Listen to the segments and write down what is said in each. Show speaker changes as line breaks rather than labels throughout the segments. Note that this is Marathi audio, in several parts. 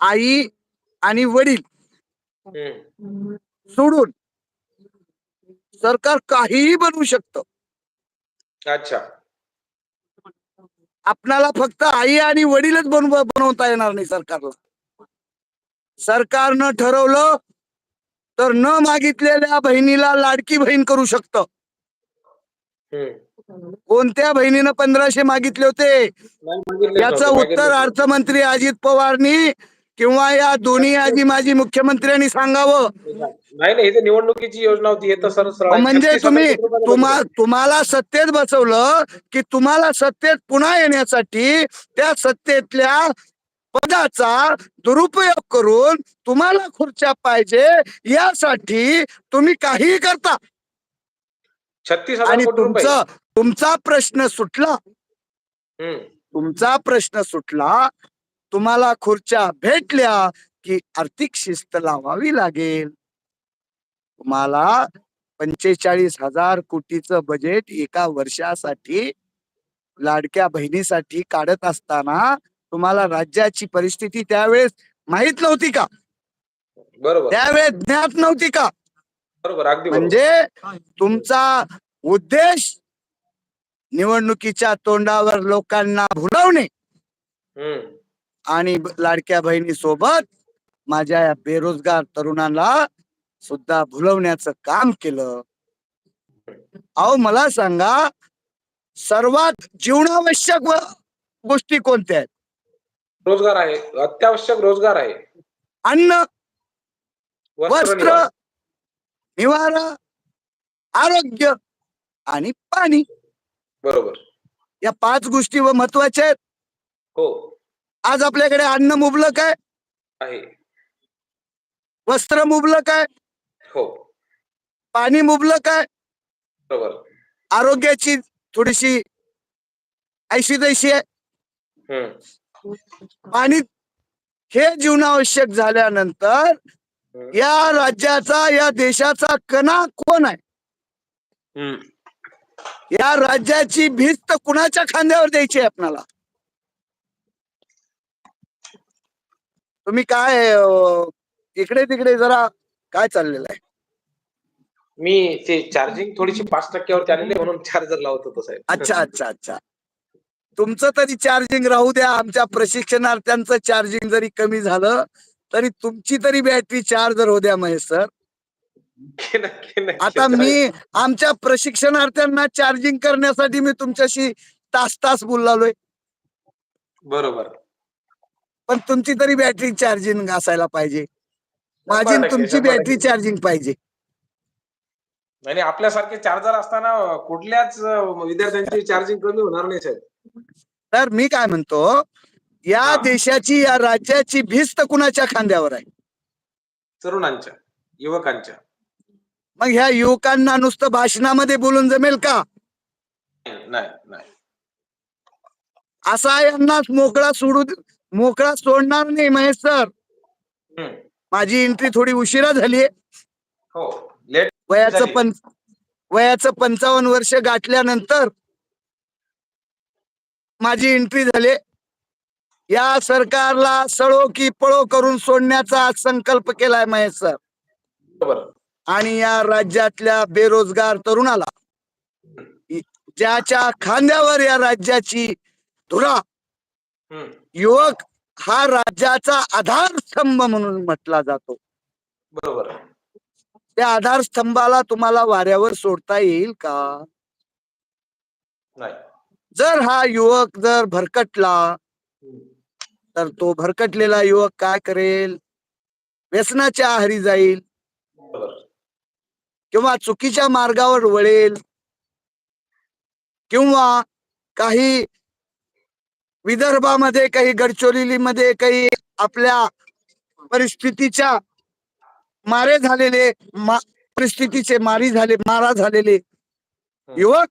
आई आणि वडील. सोडून सरकार काहीही बनवू शकतं
अच्छा
आपणाला फक्त आई आणि वडीलच बनव बनवता येणार नाही सरकारला सरकारनं ठरवलं तर न मागितलेल्या बहिणीला लाडकी बहीण करू शकतं. कोणत्या बहिणीनं पंधराशे मागितले होते याचं उत्तर. अर्थमंत्री अजित पवारनी किंवा या दोन्ही आजी माजी मुख्यमंत्र्यांनी सांगावं
नाही नाही ही निवडणुकीची योजना होती.
म्हणजे
36
तुम्ही. तुम्हाला सत्तेत बसवलं की तुम्हाला सत्तेत पुन्हा येण्यासाठी त्या सत्तेतल्या पदाचा दुरुपयोग करून तुम्हाला खुर्च्या पाहिजे यासाठी तुम्ही काहीही करता
छत्तीस
आणि तुमचं तुमचा प्रश्न सुटला. तुमचा प्रश्न सुटला. तुम्हाला खुर्च्या भेटल्या की आर्थिक शिस्त लावावी लागेल. तुम्हाला पंचेचाळीस हजार कोटीचं बजेट एका वर्षासाठी लाडक्या बहिणीसाठी काढत असताना तुम्हाला राज्याची परिस्थिती त्यावेळेस माहीत नव्हती का?
बरोबर.
त्यावेळेस ज्ञात नव्हती का?
बरोबर अगदी
म्हणजे तुमचा उद्देश निवडणुकीच्या तोंडावर लोकांना भुलवणे. आणि लाडक्या बहिणी सोबत माझ्या या बेरोजगार तरुणाला सुद्धा भुलवण्याचं काम केलं. अहो मला सांगा सर्वात जीवनावश्यक व- गोष्टी कोणत्या आहेत?
रोजगार आहे अत्यावश्यक रोजगार आहे.
अन्न
वस्त्र निवारा.
आरोग्य आणि पाणी.
बरोबर.
या पाच गोष्टी व महत्त्वाच्या आहेत.
हो.
आज आपल्याकडे अन्न मुबलक आहे.
आहे.
वस्त्र मुबलक आहे.
हो.
पाणी मुबलक आहे.
बरोबर.
आरोग्याची थोडीशी ऐशी तैशी आहे. आणि हे जीवनावश्यक झाल्यानंतर. या राज्याचा या देशाचा कणा कोण आहे. या राज्याची भिस्त कुणाच्या खांद्यावर द्यायची आहे आपणाला? तुम्ही काय इकडे तिकडे जरा काय चाललेलं आहे?
मी ते चार्जिंग थोडीशी पाच टक्क्यावरती आलेली म्हणून चार्जर लावत होतो साहेब.
अच्छा अच्छा अच्छा. तुमचं तरी चार्जिंग राहू द्या. आमच्या प्रशिक्षणार्थ्यांचं चार्जिंग जरी कमी झालं तरी तुमची तरी बॅटरी चार्जर होऊ द्या महेश सर आता. मी आमच्या प्रशिक्षणार्थ्यांना चार्जिंग करण्यासाठी मी तुमच्याशी तास तास बोललोय
बरोबर.
पण तुमची तरी बॅटरी चार्जिंग असायला पाहिजे. माझी तुमची बॅटरी. चार्जिंग पाहिजे.
आणि आपल्यासारखे चार्जर असताना कुठल्याच विद्यार्थ्यांची चार्जिंग कमी होणार नाही साहेब.
तर मी काय म्हणतो या. देशाची या राज्याची भिस्त कुणाच्या खांद्यावर आहे?
तरुणांच्या युवकांच्या.
मग ह्या युवकांना नुसतं भाषणामध्ये बोलून जमेल का?
नाही नाही.
असा यांनाच मोकळा सोडू मोकळा सोडणार नाही महेश सर. माझी एंट्री थोडी उशिरा झाली
हो
वयाचं. पण वयाचं पंचावन्न वर्ष गाठल्यानंतर माझी एंट्री झाली या सरकारला सळो की पळो करून सोडण्याचा आज संकल्प केलाय महेश सर. आणि या राज्यातल्या बेरोजगार तरुणाला ज्याच्या खांद्यावर या राज्याची धुरा. युवक हा राज्याचा आधारस्तंभ म्हणून म्हटला जातो.
बरोबर.
त्या आधारस्तंभाला तुम्हाला वाऱ्यावर सोडता येईल का? जर हा युवक जर भरकटला. तर तो भरकटलेला युवक काय करेल? व्यसनाच्या आहारी जाईल. किंवा चुकीच्या मार्गावर वळेल. किंवा काही विदर्भामध्ये काही गडचिरोलीमध्ये काही आपल्या परिस्थितीच्या मारे झालेले मा- परिस्थितीचे मारी झाले मारा झालेले युवक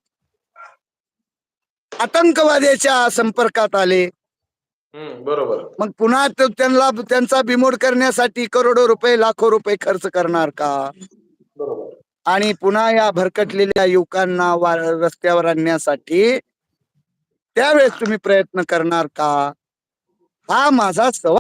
आतंकवाद्याच्या संपर्कात आले.
बरोबर.
मग पुन्हा त्यांना त्यांचा बिमोड करण्यासाठी करोडो रुपये लाखो रुपये खर्च करणार का?
बरोबर.
आणि पुन्हा या भरकटलेल्या युवकांना रस्त्यावर आणण्यासाठी त्यावेळेस तुम्ही प्रयत्न करणार का? हा माझा सवाल.